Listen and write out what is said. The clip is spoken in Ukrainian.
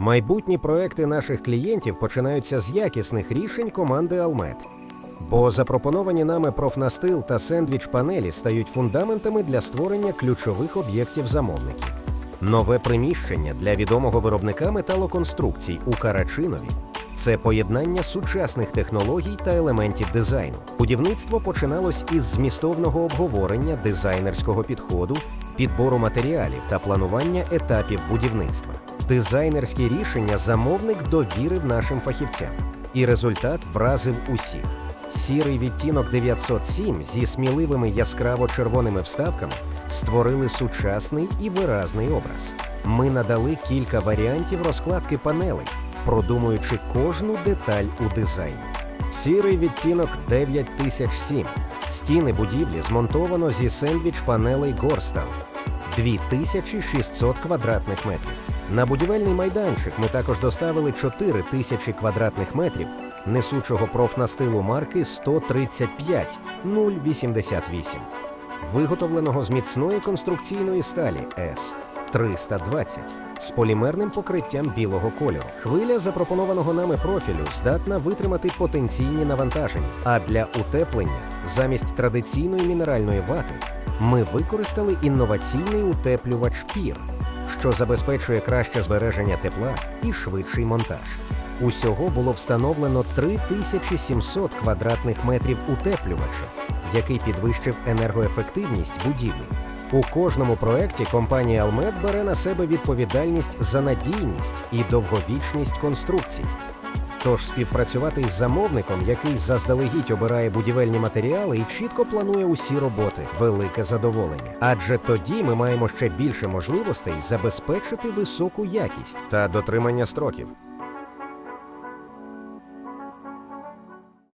Майбутні проекти наших клієнтів починаються з якісних рішень команди Алмет. Бо запропоновані нами профнастил та сендвіч панелі стають фундаментами для створення ключових об'єктів замовників. Нове приміщення для відомого виробника металоконструкцій у Карачинові це поєднання сучасних технологій та елементів дизайну. Будівництво починалось із змістовного обговорення дизайнерського підходу, підбору матеріалів та планування етапів будівництва. Дизайнерські рішення замовник довірив нашим фахівцям, і результат вразив усіх. Сірий відтінок 907 зі сміливими яскраво-червоними вставками створили сучасний і виразний образ. Ми надали кілька варіантів розкладки панелей, продумуючи кожну деталь у дизайні. Сірий відтінок 9007. Стіни будівлі змонтовано зі сендвіч панелей Горстал 2600 квадратних метрів. На будівельний майданчик ми також доставили 4000 квадратних метрів несучого профнастилу марки 135 088, виготовленого з міцної конструкційної сталі С 320 з полімерним покриттям білого кольору. Хвиля запропонованого нами профілю здатна витримати потенційні навантаження. А для утеплення замість традиційної мінеральної вати ми використали інноваційний утеплювач пір, що забезпечує краще збереження тепла і швидший монтаж. Усього було встановлено 3700 квадратних метрів утеплювача, який підвищив енергоефективність будівлі. У кожному проєкті компанія Алмет бере на себе відповідальність за надійність і довговічність конструкцій. Тож співпрацювати із замовником, який заздалегідь обирає будівельні матеріали і чітко планує усі роботи, велике задоволення. Адже тоді ми маємо ще більше можливостей забезпечити високу якість та дотримання строків.